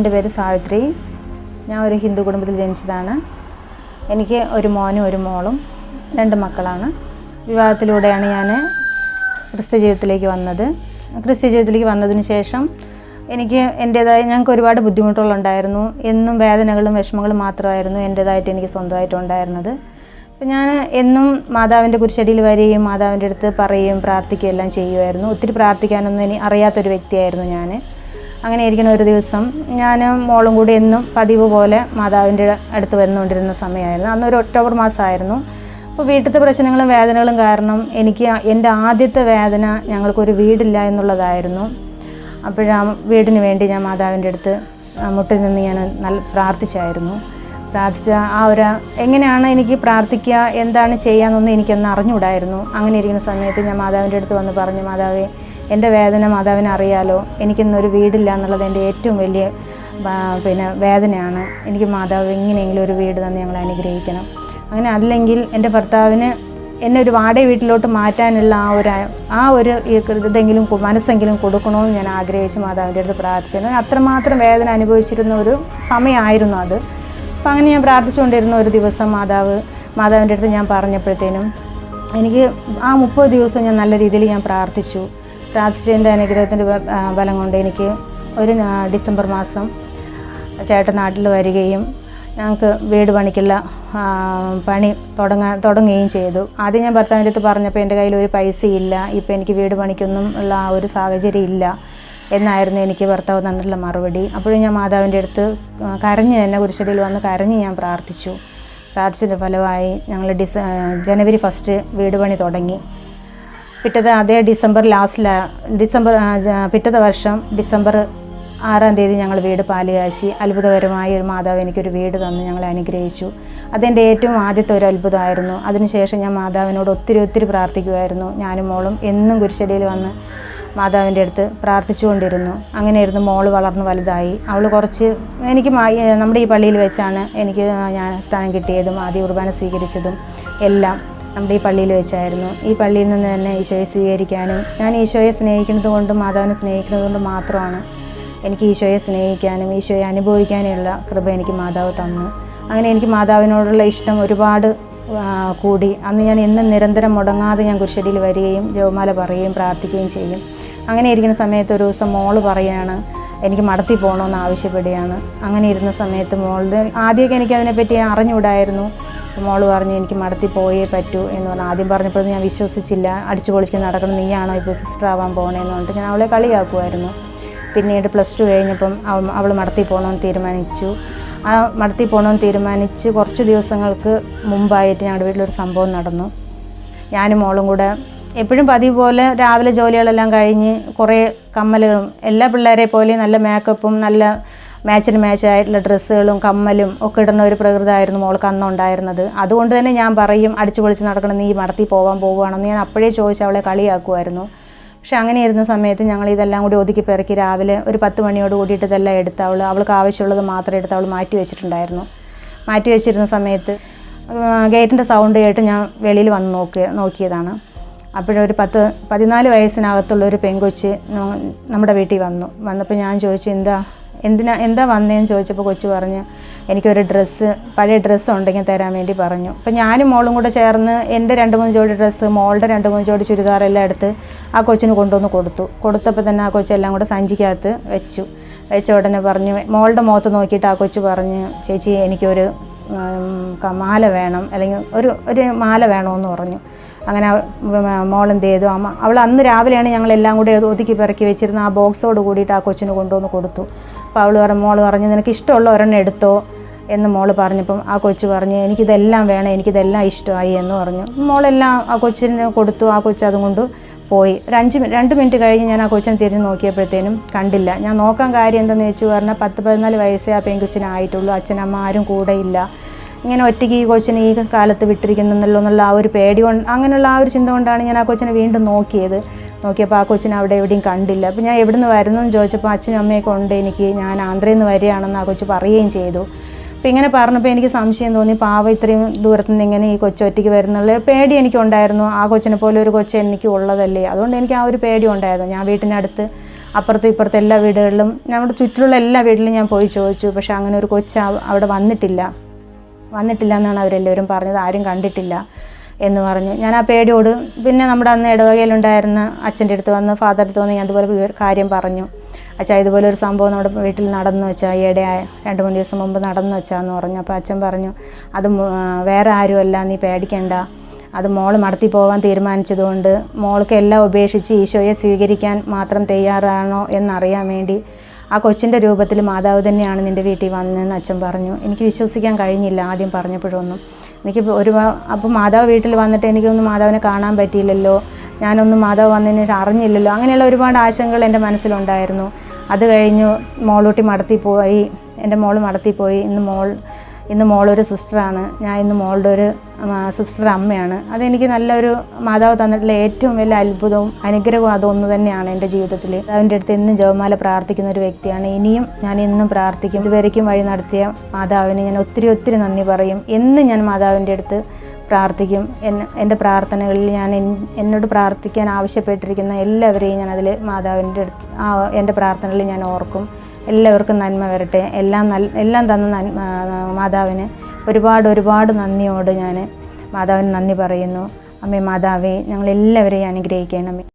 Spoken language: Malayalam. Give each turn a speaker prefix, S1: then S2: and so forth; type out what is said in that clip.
S1: എന്റെ പേര് സാവിത്രി. ഞാൻ ഒരു ഹിന്ദു കുടുംബത്തിൽ ജനിച്ചതാണ്. എനിക്ക് ഒരു മോനും ഒരു മോളും രണ്ട് മക്കളാണ്. വിവാഹത്തിലൂടെയാണ് ഞാൻ ക്രിസ്ത്യ ജീവിതത്തിലേക്ക് വന്നത്. ക്രിസ്ത്യ ജീവിതത്തിലേക്ക് വന്നതിന് ശേഷം എനിക്ക് എന്റേതായ ഞങ്ങൾക്ക് ഒരുപാട് ബുദ്ധിമുട്ടുകളുണ്ടായിരുന്നു എന്നും വേദനകളും വിഷമങ്ങളും മാത്രമായിരുന്നു എന്റേതായിട്ട് എനിക്ക് സ്വന്തമായിട്ടുണ്ടായിരുന്നത് അപ്പം ഞാൻ എന്നും മാതാവിന്റെ കുരിശടിയിൽ വരികയും മാതാവിന്റെ അടുത്ത് പറയുകയും പ്രാർത്ഥിക്കുകയും എല്ലാം ചെയ്യുമായിരുന്നു. ഒത്തിരി പ്രാർത്ഥിക്കാനൊന്നും ഇനി അറിയാത്തൊരു വ്യക്തിയായിരുന്നു ഞാൻ. അങ്ങനെ ഇരിക്കുന്ന ഒരു ദിവസം ഞാൻ മോളും കൂടി എന്നും പതിവ് പോലെ മാതാവിന്റെ അടുത്ത് വന്നുകൊണ്ടിരുന്ന സമയമായിരുന്നു. അന്നൊരു ഒക്ടോബർ മാസമായിരുന്നു. അപ്പോൾ വീട്ടിലത്തെ പ്രശ്നങ്ങളും വേദനകളും കാരണം എനിക്ക് എന്റെ ആദ്യത്തെ വേദന ഞങ്ങൾക്കൊരു വീടില്ല എന്നുള്ളതായിരുന്നു. അപ്പോഴാ വീടിന് വേണ്ടി ഞാൻ മാതാവിന്റെ അടുത്ത് മുട്ടിൽ നിന്ന് ഞാൻ നല്ല പ്രാർത്ഥിച്ചായിരുന്നു. പ്രാർത്ഥിച്ച ആ ഒരു എങ്ങനെയാണ് എനിക്ക് പ്രാർത്ഥിക്കുക എന്താണ് ചെയ്യാന്നൊന്നും എനിക്കൊന്ന് അറിഞ്ഞുകൂടായിരുന്നു. അങ്ങനെ ഇരിക്കുന്ന സമയത്ത് ഞാൻ മാതാവിന്റെ അടുത്ത് വന്ന് പറഞ്ഞു മാതാവേ എന്റെ വേദന മാതാവിനെ അറിയാലോ എനിക്കിന്നൊരു വീടില്ല എന്നുള്ളത് എന്റെ ഏറ്റവും വലിയ പിന്നെ വേദനയാണ്. എനിക്ക് മാതാവ് എങ്ങനെയെങ്കിലും ഒരു വീട് തന്നെ ഞങ്ങൾ അനുഗ്രഹിക്കണം. അങ്ങനെ അല്ലെങ്കിൽ എന്റെ ഭർത്താവിന് എന്നെ ഒരു വാടക വീട്ടിലോട്ട് മാറ്റാനുള്ള ആ ഒരു ആ ഒരു ഇതെങ്കിലും മനസ്സെങ്കിലും കൊടുക്കണമെന്ന് ഞാൻ ആഗ്രഹിച്ച് മാതാവിന്റെ അടുത്ത് പ്രാർത്ഥിച്ചു. അത്രമാത്രം വേദന അനുഭവിച്ചിരുന്ന ഒരു സമയമായിരുന്നു അത്. അപ്പം അങ്ങനെ ഞാൻ പ്രാർത്ഥിച്ചുകൊണ്ടിരുന്ന ഒരു ദിവസം മാതാവ് മാതാവിന്റെ അടുത്ത് ഞാൻ പറഞ്ഞപ്പോഴത്തേനും എനിക്ക് ആ മുപ്പത് ദിവസം ഞാൻ നല്ല രീതിയിൽ ഞാൻ പ്രാർത്ഥിച്ചു. പ്രാർത്ഥിച്ചതിന്റെ അനുഗ്രഹത്തിന്റെ ബലം കൊണ്ട് എനിക്ക് ഒരു ഡിസംബർ മാസം ചേട്ടൻ നാട്ടിൽ വരികയും ഞങ്ങൾക്ക് വീട് പണിക്കുള്ള പണി തുടങ്ങാൻ തുടങ്ങുകയും ചെയ്തു. ആദ്യം ഞാൻ ഭർത്താവിന്റെ അടുത്ത് പറഞ്ഞപ്പോൾ എന്റെ കയ്യിൽ ഒരു പൈസയില്ല. ഇപ്പോൾ എനിക്ക് വീട് പണിക്കൊന്നും ഉള്ള ആ ഒരു സാഹചര്യം ഇല്ല എന്നായിരുന്നു എനിക്ക് ഭർത്താവ് തന്നിട്ടുള്ള മറുപടി. അപ്പോഴും ഞാൻ മാതാവിന്റെ അടുത്ത് കരഞ്ഞ് തന്നെ കുരിശടിയിൽ വന്ന് കരഞ്ഞ് ഞാൻ പ്രാർത്ഥിച്ചു. പ്രാർത്ഥിച്ചതിന്റെ ഫലമായി ഞങ്ങൾ ഡിസ ജനുവരി ഫസ്റ്റ് വീട് പണി തുടങ്ങി. പിറ്റത്തെ അതേ ഡിസംബർ ലാസ്റ്റിലാണ് ഡിസംബർ പിറ്റത്തെ വർഷം ഡിസംബർ ആറാം തീയതി ഞങ്ങൾ വീട് പാലുകാച്ചി. അത്ഭുതകരമായ ഒരു മാതാവ് എനിക്കൊരു വീട് തന്നു ഞങ്ങളെ അനുഗ്രഹിച്ചു. അതെന്റെ ഏറ്റവും ആദ്യത്തെ ഒരു അത്ഭുതമായിരുന്നു. അതിനുശേഷം ഞാൻ മാതാവിനോട് ഒത്തിരി ഒത്തിരി പ്രാർത്ഥിക്കുമായിരുന്നു. ഞാനും മോളും എന്നും കുരിശടിയിൽ വന്ന് മാതാവിന്റെ അടുത്ത് പ്രാർത്ഥിച്ചുകൊണ്ടിരുന്നു. അങ്ങനെയായിരുന്നു മോൾ വളർന്ന് വലുതായി. അവൾ കുറച്ച് എനിക്ക് നമ്മുടെ ഈ പള്ളിയിൽ വെച്ചാണ് എനിക്ക് ഞാൻ സ്ഥാനം കിട്ടിയതും ആദ്യ കുർബാന സ്വീകരിച്ചതും എല്ലാം. നമ്മുടെ ഈ പള്ളിയിൽ വെച്ചായിരുന്നു. ഈ പള്ളിയിൽ നിന്ന് തന്നെ ഈശോയെ സ്വീകരിക്കാനും ഞാൻ ഈശോയെ സ്നേഹിക്കുന്നത് കൊണ്ടും മാതാവിനെ സ്നേഹിക്കുന്നത് കൊണ്ടും മാത്രമാണ് എനിക്ക് ഈശോയെ സ്നേഹിക്കാനും ഈശോയെ അനുഭവിക്കാനുമുള്ള കൃപ എനിക്ക് മാതാവ് തന്നു. അങ്ങനെ എനിക്ക് മാതാവിനോടുള്ള ഇഷ്ടം ഒരുപാട് കൂടി. അന്ന് ഞാൻ എന്നും നിരന്തരം മുടങ്ങാതെ ഞാൻ കുരിശടിയിൽ വരികയും ജവമാല പറയുകയും പ്രാർത്ഥിക്കുകയും ചെയ്യും. അങ്ങനെ ഇരിക്കുന്ന സമയത്ത് ഒരു ദിവസം മോൾ പറയുകയാണ് എനിക്ക് മടത്തി പോകണമെന്ന് ആവശ്യപ്പെടുകയാണ്. അങ്ങനെ ഇരുന്ന സമയത്ത് മോളുടെ ആദ്യമൊക്കെ എനിക്ക് അതിനെപ്പറ്റി അറിഞ്ഞുകൂടായിരുന്നു. മോൾ പറഞ്ഞു എനിക്ക് മടത്തി പോയേ പറ്റൂ എന്ന് പറഞ്ഞു. ആദ്യം പറഞ്ഞപ്പോൾ ഞാൻ വിശ്വസിച്ചില്ല. അടിച്ചു പൊളിച്ച് നടക്കണം. നീയാണോ ഇപ്പോൾ സിസ്റ്റർ ആവാൻ പോകണേന്ന് പറഞ്ഞിട്ട് ഞാൻ അവളെ കളിയാക്കുമായിരുന്നു. പിന്നീട് പ്ലസ് ടു കഴിഞ്ഞപ്പം അവൾ മടത്തി പോകണമെന്ന് തീരുമാനിച്ചു. ആ മടത്തി പോകണമെന്ന് തീരുമാനിച്ച് കുറച്ച് ദിവസങ്ങൾക്ക് മുമ്പായിട്ട് ഞങ്ങളുടെ വീട്ടിലൊരു സംഭവം നടന്നു. ഞാനും മോളും കൂടെ എപ്പോഴും പതിവ് പോലെ രാവിലെ ജോലികളെല്ലാം കഴിഞ്ഞ് കുറേ കമ്മലുകളും എല്ലാ പിള്ളേരെ പോലെ നല്ല മേക്കപ്പും നല്ല മാച്ചിന് മാച്ചായിട്ടുള്ള ഡ്രസ്സുകളും കമ്മലും ഒക്കെ ഇടുന്ന ഒരു പ്രകൃതമായിരുന്നു മോൾക്ക് അന്നുണ്ടായിരുന്നത് അതുകൊണ്ട് തന്നെ ഞാൻ പറയും അടിച്ചു പൊളിച്ച് നടക്കണം നീ മടത്തി പോകാൻ പോവുകയാണെന്ന്. ഞാൻ അപ്പോഴേ ചോദിച്ച് അവളെ കളിയാക്കുമായിരുന്നു പക്ഷെ അങ്ങനെ ഇരുന്ന സമയത്ത് ഞങ്ങൾ ഇതെല്ലാം കൂടി ഒതുക്കി പെറുക്കി രാവിലെ ഒരു പത്ത് മണിയോട് കൂടിയിട്ട് ഇതെല്ലാം എടുത്ത് അവൾ അവൾക്ക് ആവശ്യമുള്ളത് മാത്രം എടുത്ത് അവൾ മാറ്റി വെച്ചിട്ടുണ്ടായിരുന്നു. മാറ്റി വെച്ചിരുന്ന സമയത്ത് ഗേറ്റിന്റെ സൗണ്ട് കേട്ട് ഞാൻ വെളിയിൽ വന്ന് നോക്കിയ നോക്കിയതാണ്. അപ്പോഴൊരു പത്ത് പതിനാല് വയസ്സിനകത്തുള്ള ഒരു പെൺകൊച്ച് നമ്മുടെ വീട്ടിൽ വന്നു. വന്നപ്പോൾ ഞാൻ ചോദിച്ചു എന്താ എന്തിനാ എന്താ വന്നതെന്ന് ചോദിച്ചപ്പോൾ കൊച്ചു പറഞ്ഞു എനിക്കൊരു ഡ്രസ്സ് പഴയ ഡ്രസ്സ് ഉണ്ടെങ്കിൽ തരാൻ വേണ്ടി പറഞ്ഞു. അപ്പോൾ ഞാനും മോളും കൂടെ ചേർന്ന് എന്റെ രണ്ട് മൂന്ന് ജോഡി ഡ്രസ്സ് മോളുടെ രണ്ട് മൂന്ന് ജോഡി ചുരിദാർ എല്ലാം എടുത്ത് ആ കൊച്ചിന് കൊണ്ടുവന്ന് കൊടുത്തു. കൊടുത്തപ്പോൾ തന്നെ ആ കൊച്ചെല്ലാം കൂടെ സഞ്ചിക്കകത്ത് വെച്ചു. വെച്ച ഉടനെ പറഞ്ഞു മോളുടെ മുഖത്ത് നോക്കിയിട്ട് ആ കൊച്ചു പറഞ്ഞു ചേച്ചി എനിക്കൊരു മാല വേണം അല്ലെങ്കിൽ ഒരു ഒരു മാല വേണമെന്ന് പറഞ്ഞു. അങ്ങനെ മോൾ എന്ത് ചെയ്തു അമ്മ അവൾ അന്ന് രാവിലെയാണ് ഞങ്ങളെല്ലാം കൂടെ ഒതുക്കി പിറക്കി വെച്ചിരുന്ന ആ ബോക്സോട് കൂടിയിട്ട് ആ കൊച്ചിന് കൊണ്ടുവന്ന് കൊടുത്തു. അപ്പോൾ അവൾ പറഞ്ഞു മോൾ പറഞ്ഞു നിനക്ക് ഇഷ്ടമുള്ള ഒരെണ്ണം എടുത്തോ? എന്ന് മോൾ പറഞ്ഞപ്പം ആ കൊച്ചു പറഞ്ഞു എനിക്കിതെല്ലാം വേണം എനിക്കിതെല്ലാം ഇഷ്ടമായി എന്ന് പറഞ്ഞു. മോളെല്ലാം ആ കൊച്ചിന് കൊടുത്തു. ആ കൊച്ചു അതുകൊണ്ട് പോയി. ഒരു അഞ്ച് രണ്ട് മിനിറ്റ് കഴിഞ്ഞ് ഞാൻ ആ കൊച്ചിനെ തിരിഞ്ഞ് നോക്കിയപ്പോഴത്തേനും കണ്ടില്ല. ഞാൻ നോക്കാൻ കാര്യം എന്തെന്ന് വെച്ച് പറഞ്ഞാൽ പത്ത് പതിനാല് വയസ്സേ ആ പെൺകൊച്ചിനായിട്ടുള്ളൂ. അച്ഛനമ്മ ആരും കൂടെയില്ല ഇങ്ങനെ ഒറ്റയ്ക്ക് ഈ കൊച്ചിനെ ഈ കാലത്ത് വിട്ടിരിക്കുന്നല്ലോ എന്നുള്ള ആ ഒരു പേടി കൊണ്ട് അങ്ങനെയുള്ള ആ ഒരു ചിന്ത കൊണ്ടാണ് ഞാൻ ആ കൊച്ചിനെ വീണ്ടും നോക്കിയത്. നോക്കിയപ്പോൾ ആ കൊച്ചിനെ അവിടെ എവിടെയും കണ്ടില്ല. അപ്പോൾ ഞാൻ എവിടെ നിന്ന് വരുന്നു എന്ന് ചോദിച്ചപ്പോൾ അച്ഛനും അമ്മയൊക്കെ ഉണ്ട് എനിക്ക് ഞാൻ ആന്ധ്രയിൽ നിന്ന് വരികയാണെന്ന് ആ കൊച്ചു പറയുകയും ചെയ്തു. അപ്പോൾ ഇങ്ങനെ പറഞ്ഞപ്പോൾ എനിക്ക് സംശയം തോന്നി പാവ ഇത്രയും ദൂരത്തു നിന്ന് ഇങ്ങനെ ഈ കൊച്ചു ഒറ്റയ്ക്ക് വരുന്നുള്ള പേടി എനിക്കുണ്ടായിരുന്നു. ആ കൊച്ചിനെ പോലെ ഒരു കൊച്ചു എനിക്ക് ഉള്ളതല്ലേ? അതുകൊണ്ട് എനിക്ക് ആ ഒരു പേടി ഉണ്ടായിരുന്നു. ഞാൻ വീട്ടിനടുത്ത് അപ്പുറത്തും ഇപ്പുറത്തെ എല്ലാ വീടുകളിലും ഞങ്ങളുടെ ചുറ്റിലുള്ള എല്ലാ വീട്ടിലും ഞാൻ പോയി ചോദിച്ചു. പക്ഷേ അങ്ങനെ ഒരു കൊച്ച് അവിടെ വന്നിട്ടില്ല. വന്നിട്ടില്ല എന്നാണ് അവരെല്ലാവരും പറഞ്ഞത്. ആരും കണ്ടിട്ടില്ല എന്ന് പറഞ്ഞു. ഞാൻ ആ പേടിയോട് പിന്നെ നമ്മുടെ അന്ന് ഇടവകയിലുണ്ടായിരുന്ന അച്ഛന്റെ അടുത്ത് വന്ന് ഫാദർ അടുത്ത് വന്ന് ഞാൻ അതുപോലെ കാര്യം പറഞ്ഞു. അച്ഛാ ഇതുപോലെ ഒരു സംഭവം നമ്മുടെ വീട്ടിൽ നടന്നു വെച്ചാൽ ഈയിടെ രണ്ട് മൂന്ന് ദിവസം മുമ്പ് നടന്നു വെച്ചാന്ന് പറഞ്ഞു. അപ്പോൾ അച്ഛൻ പറഞ്ഞു അത് വേറെ ആരുമല്ല നീ പേടിക്കണ്ട. അത് മോൾ മടത്തി പോകാൻ തീരുമാനിച്ചതുകൊണ്ട് മോൾക്ക് എല്ലാം ഉപേക്ഷിച്ച് ഈശോയെ സ്വീകരിക്കാൻ മാത്രം തയ്യാറാണോ എന്നറിയാൻ വേണ്ടി ആ കൊച്ചിന്റെ രൂപത്തിൽ മാതാവ് തന്നെയാണ് നിന്റെ വീട്ടിൽ വന്നതെന്ന് അച്ഛൻ പറഞ്ഞു. എനിക്ക് വിശ്വസിക്കാൻ കഴിഞ്ഞില്ല ആദ്യം പറഞ്ഞപ്പോഴൊന്നും. എനിക്ക് ഒരു അപ്പോൾ മാതാവ് വീട്ടിൽ വന്നിട്ട് എനിക്കൊന്നും മാതാവിനെ കാണാൻ പറ്റിയില്ലല്ലോ. ഞാനൊന്നും മാതാവ് വന്നതിന് അറിഞ്ഞില്ലല്ലോ. അങ്ങനെയുള്ള ഒരുപാട് ആശങ്കകൾ എന്റെ മനസ്സിലുണ്ടായിരുന്നു. അത് കഴിഞ്ഞു മോളൂട്ടി മടത്തി പോയി. എന്റെ മോൾ മടത്തി പോയി. ഇന്ന് മോൾ ഇന്ന് മോളൊരു സിസ്റ്ററാണ്. ഞാൻ ഇന്ന് മോളുടെ ഒരു സിസ്റ്റർ അമ്മയാണ് അതെനിക്ക് നല്ലൊരു മാതാവ് തന്നിട്ടുള്ള ഏറ്റവും വലിയ അത്ഭുതവും അനുഗ്രഹവും അതൊന്നു തന്നെയാണ് എന്റെ ജീവിതത്തിൽ അതിന്റെ അടുത്ത് എന്നും ജവമാല പ്രാർത്ഥിക്കുന്ന ഒരു വ്യക്തിയാണ്. ഇനിയും ഞാൻ എന്നും പ്രാർത്ഥിക്കും. ഇതുവരെയ്ക്കും വഴി നടത്തിയ മാതാവിന് ഞാൻ ഒത്തിരി ഒത്തിരി നന്ദി പറയും. എന്നും ഞാൻ മാതാവിന്റെ അടുത്ത് പ്രാർത്ഥിക്കും. എന്റെ പ്രാർത്ഥനകളിൽ ഞാൻ എന്നോട് പ്രാർത്ഥിക്കാൻ ആവശ്യപ്പെട്ടിരിക്കുന്ന എല്ലാവരെയും ഞാൻ അതിൽ മാതാവിന്റെ അടുത്ത് എന്റെ പ്രാർത്ഥനകളിൽ ഞാൻ ഓർക്കും. എല്ലാവർക്കും നന്മ വരട്ടെ. എല്ലാം നല്ല എല്ലാം തന്ന മാതാവിന് ഒരുപാട് ഒരുപാട് നന്ദിയോട് ഞാൻ മാതാവിന് നന്ദി പറയുന്നു. അമ്മേ മാതാവേ ഞങ്ങളെല്ലാവരെയും അനുഗ്രഹിക്കണമേ.